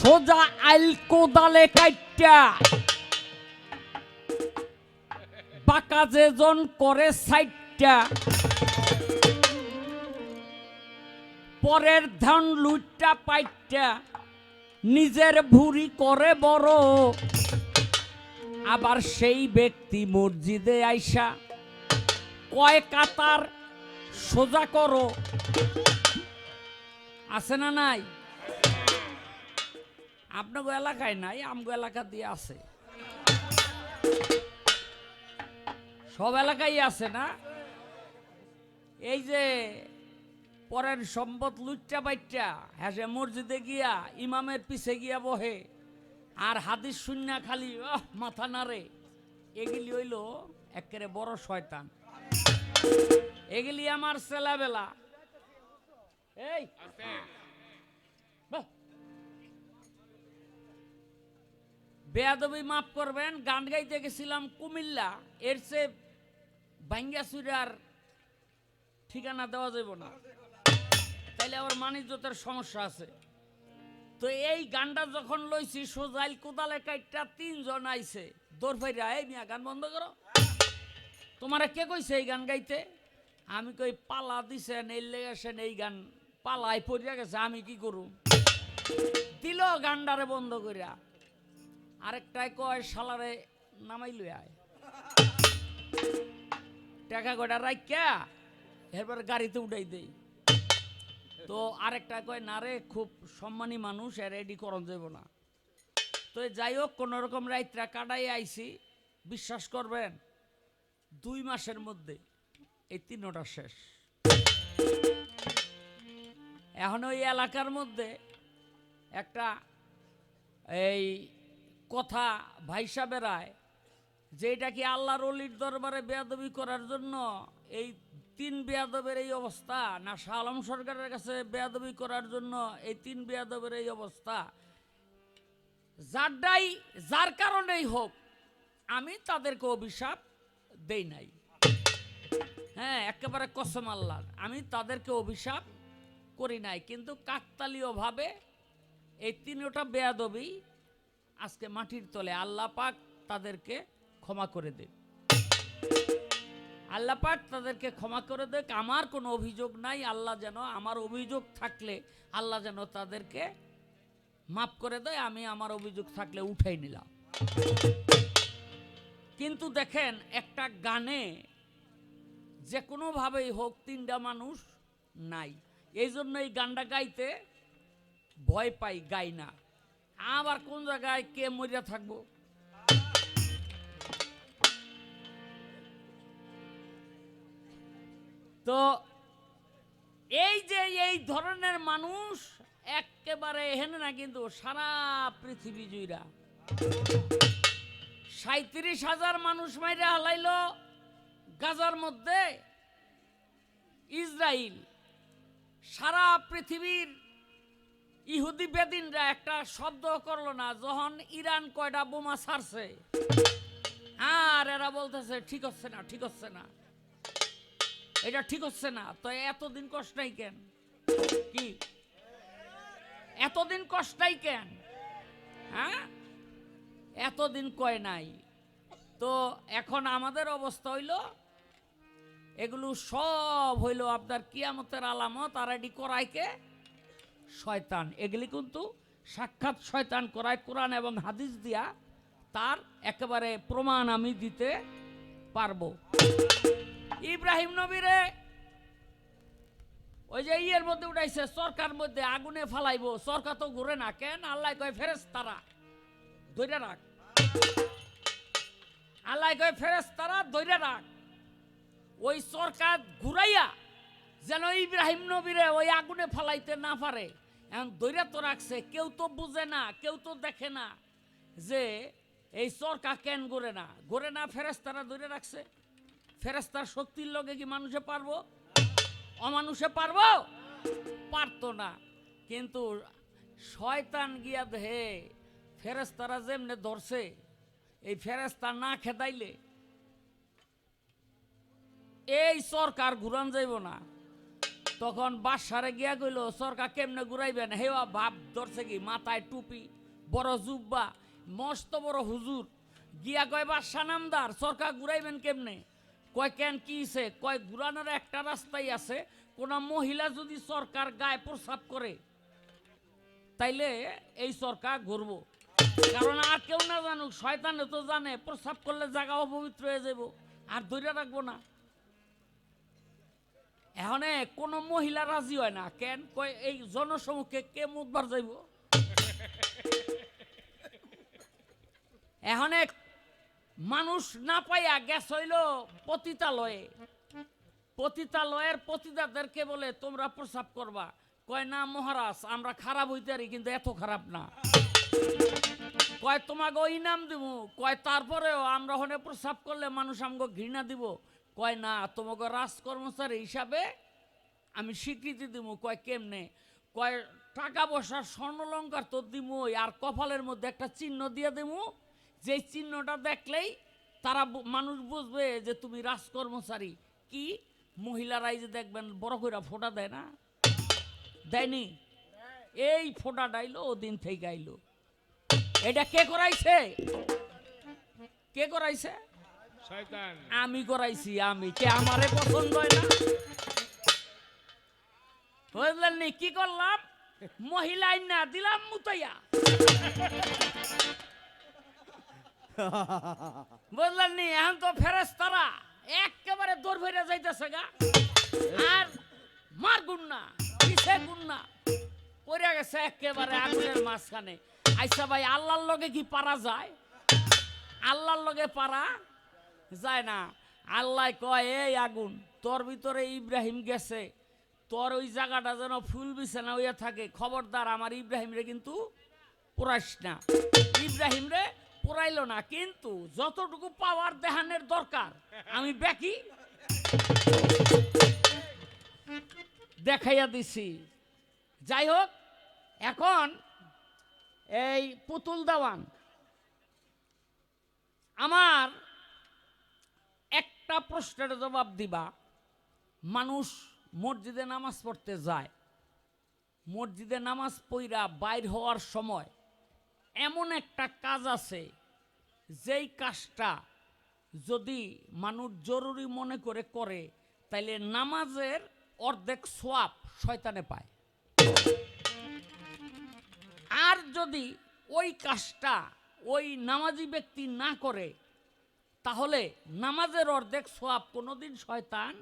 সোজা আইল কোদালে কাইটা বাঁকা যেজন করে সাইটটা পরের ধান লুটটা পাইটটা নিজের ভুরি করে বড়। আবার সেই ব্যক্তি মসজিদে আইসা। কয় কাতার সোজা করো। আছে না নাই? আপনাকে এলাকায় নাই, আমগো এলাকা দিয়ে আছে। সব এলাকায় আছে না? এই যে পরের সম্পদ লুচ্চা বাইচ্চা হ্যাঁ মসজিদে গিয়া, ইমামের পিছে গিয়া বহে, আর হাদিস শূন্য খালি মাথা নাড়ে। এগুলি হইল একেবারে বড় শয়তান। এগুলি আমার ছেলাবেলা। এই বেয়াদবি মাফ করবেন, গান গাইতে গেছিলাম কুমিল্লা, এর চেয়ে বাঙ্গাসুরার ঠিকানা দেওয়া যাব না। তাইলে আবার মানিজ্যতের সমস্যা আছে। তো এই গানটা যখন লইছি, সোজাইল কোদালে কাইটটা তিনজন আইছে। দৌড় ফাইরা, এই মিয়া, গান বন্ধ করো। তোমারে কে কইছে এই গান গাইতে? আমি কই, পালা দিছেন, এই লেগেছেন এই গান পালাই পড়িয়া গেছে, আমি কি করু দিল গানডারে বন্ধ করিয়া আরেকটাই কয় সালারে নামাই লই আয়। টাকা কয়টা রাখিয়া এরপর গাড়িতে উঠাই দেই। তো আরেকটা কয়, না রে, খুব সম্মানী মানুষ, এর রেডি করন যাব না। তো যাই হোক, কোনো রকম রাইতরা কাটাই আইছি। বিশ্বাস করবেন, দুই মাসের মধ্যে এই তিনটা শেষ। এখন ওই এলাকার মধ্যে একটা এই কথা ভাইসা বেড়ায় যে এটা কি আল্লাহর অলির দরবারে বেয়াদবি করার জন্য এই তিন বেয়াদবের এই অবস্থা না শাহ আলম সরকারের কাছে বেয়াদবি করার জন্য এই তিন বেয়াদবের এই অবস্থা? যারটাই, যার কারণেই হোক, আমি তাদেরকে অভিশাপ দেই নাই। হ্যাঁ একেবারে কসম আল্লাহর, আমি তাদেরকে অভিশাপ করি নাই। কিন্তু কাকতালীয়ভাবে এই তিনটা বেয়াদবি আজকে মাটির তলে আল্লাহ পাক তাদেরকে ক্ষমা করে দেখ আল্লাহ পাক তাদেরকে ক্ষমা করে দেখ আমার কোনো অভিযোগ নাই, আল্লাহ যেন আমার অভিযোগ থাকলে আল্লাহ যেন তাদেরকে মাফ করে দেয়, আমি আমার অভিযোগ থাকলে উঠাই নিলাম। কিন্তু দেখেন, একটা গানে যে কোনোভাবেই হোক তিনটা মানুষ নাই। এই জন্য এই গানটা গাইতে ভয় পাই, গাই না। আবার কোন জায়গায় কে মরিয়া থাকব? তো এই যে এই ধরনের মানুষ একেবারে এখানে না কিন্তু সারা পৃথিবী জুইরা। সাঁত্রিশ হাজার মানুষ মাইরা হালাইল, গাজার মধ্যে ইসরায়েল সারা পৃথিবীর ইহুদি বেদিনরা একটা শব্দ করল না, যখন ইরান কয়টা বোমা ছাড়ছে। আর এরা বলতেছে, ঠিক হচ্ছে না, ঠিক হচ্ছে না। এটা ঠিক হচ্ছে না, তো এতদিন কষ্টাই কেন? কি? এতদিন কষ্টাই কেন? হ্যাঁ? এতদিন কয় নাই। তো এখন আমাদের অবস্থা হইল, এগুলো সব হইল আপনার কিয়ামতের আলামত, আর এটি করাইকে শয়তান। এগুলি কিন্তু সাক্ষাৎ শয়তান করায় কোরআন এবং হাদিস দিয়া তার একেবারে প্রমাণ আমি দিতে পারব। ইব্রাহিম নবীরে ওই যে ইয়ের মধ্যে উঠাইছে সরকার মধ্যে আগুনে ফালাইবো। সরকার তো ঘুরে না, কেন? আল্লাহ কয় ফেরেস তারা ধৈর্য রাখ। আল্লাহ কয় ফেরেস তারা ধৈর্য রাখ। ওই সরকার ঘুরাইয়া যেন ইব্রাহিম নবীরে ওই আগুনে ফালাইতে না পারে। এখন ধৈর্য তো রাখছে, কেউ তো বুঝে না, কেউ তো দেখে না যে এই চরকা কেন গড়ে না? ঘুরে না ফেরেস্তারা ধরে রাখছে? ফেরেস্তার শক্তির লগে কি মানুষে পারব? অমানুষে পারব? পারতো না। কিন্তু শয়তান গিয়া দেহে ফেরেস্তারা যেমনে ধরছে, এই ফেরেস্তা না খেদাইলে এই সরকার ঘুরান যাইব না। তখন বাসারে গিয়া কইল, সরকার কেমনে ঘুরাইবেন? হেওয়া ভাব ধরছে কি, মাথায় টুপি, বড় জুব্বা, মস্ত বড় হুজুর। গিয়া কয়, বাদশা নামদার, সরকার ঘুরাইবেন কেমনে? কয়, কেন, কি হইছে? কয়, ঘুরানোর একটা রাস্তাই আছে, কোন মহিলা যদি সরকার গায়ে প্রসাব করে, তাইলে এই সরকার ঘুরব। কারণ আর কেউ না জানুক শয়তানে তো জানে, প্রসাব করলে জায়গা অপবিত্র হয়ে যাব আর ধরে রাখব না। এখন কোনো মহিলা রাজি হয় না, কেন? কয়, এই জনসমুখে কে মুখবার যাইব? এখন মানুষ না পাইয়া গ্যাস হইল পতিতালয়ে। পতিতালয়ের পতিতাদেরকে বলে, তোমরা প্রসাব করবা। কয়, না মহারাজ, আমরা খারাপ হইতে পারি, কিন্তু এত খারাপ না। কয় তোমাকে ওই নাম দিব কয়, তারপরেও আমরা হনে প্রসাব করলে মানুষ আমাকে ঘৃণা দিব। কয়, না, তোমাকে রাজকর্মচারী হিসাবে আমি স্বীকৃতি দিব কয়, কেমনে? কয়, টাকা পয়সার স্বর্ণলঙ্কার তো দিব আর কপালের মধ্যে একটা চিহ্ন দিয়ে দেবো যে চিহ্নটা দেখলেই তারা মানুষ বুঝবে যে তুমি রাজকর্মচারী। কি? মহিলারাই যে দেখবেন বড় করে ফোটা দেয় না? দেয়নি? এই ফোটা ডাইলো ওদিন থেকে আইলো। এটা কে করাইছে? কে করাইছে? আমি করাইছি, আমি। কে আমারে পছন্দ হয় না? বুঝলেন নি, কি করলাম? মহিলা না দিলাম মুতাইয়া। বুঝলেন নি, এখন তো ফেরেস তারা একেবারে দৌড় ভরে যাইতেছে গা। আর মার গুন্না কিসে গুন্না পড়ে গেছে একেবারে আগুনের মাঝখানে। আইসা ভাই, আল্লাহর লগে কি পারা যায়? আল্লাহর লগে পারা যায় না আল্লাহ কয়, এই আগুন, তোর ভিতরে ইব্রাহিম গেছে। তোর ওই জায়গাটা যেন ফুল বিছানা হইয়া থাকে। খবরদার, আমার ইব্রাহিম রে কিন্তু পুরাইস না। ইব্রাহিম রে পুরাইলো না, কিন্তু যতটুকু পাওয়ার দেহানের দরকার, আমি ব্যাকি দেখাইয়া দিছি। যাই হোক, এখন এই পুতুল দেওয়ান। আমার একটা প্রশ্নের জবাব দিবা। মানুষ মসজিদে নামাজ পড়তে যায়। মসজিদে নামাজ পইরা বাইর হওয়ার সময় এমন একটা কাজ আছে, যেই কাজটা যদি মানুষ জরুরি মনে করে করে, তাইলে নামাজের অর্ধেক সোয়াব শয়তানে পায়। আর যদি ওই কাজটা ওই নামাজি ব্যক্তি না করে তাহলে নামাজের অর্ধেক সোয়াব কোনো দিন শয়তান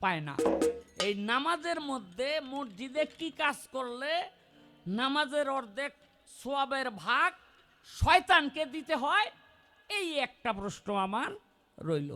পায় না। এই নামাজের মধ্যে মসজিদে কি কাজ করলে নামাজের অর্ধেক সোয়াবের ভাগ শয়তানকে দিতে হয়? এই একটা প্রশ্ন আমার রইল।